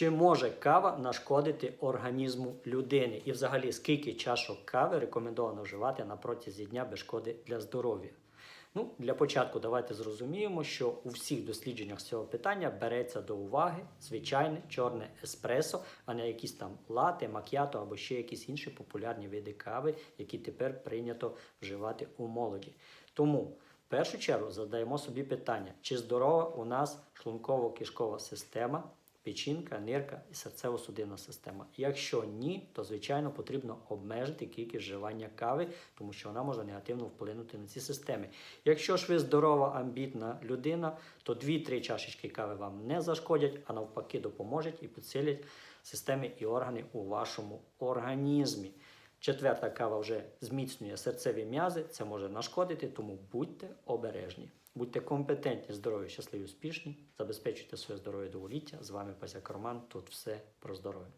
Чи може кава нашкодити організму людини? І взагалі, скільки чашок кави рекомендовано вживати на протязі дня без шкоди для здоров'я? Ну, для початку давайте зрозуміємо, що у всіх дослідженнях цього питання береться до уваги звичайне чорне еспресо, а не якісь там лати, мак'ято або ще якісь інші популярні види кави, які тепер прийнято вживати у молоді. Тому в першу чергу задаємо собі питання, чи здорова у нас шлунково-кишкова система, печінка, нирка і серцево-судинна система. Якщо ні, то звичайно потрібно обмежити кількість вживання кави, тому що вона може негативно вплинути на ці системи. Якщо ж ви здорова, амбітна людина, то 2-3 чашечки кави вам не зашкодять, а навпаки допоможуть і підсилять системи і органи у вашому організмі. Четверта кава вже зміцнює серцеві м'язи, це може нашкодити, тому будьте обережні. Будьте компетентні, здорові, щасливі, успішні, забезпечуйте своє здоров'я довголіття. З вами Пасяк Роман. Тут все про здоров'я.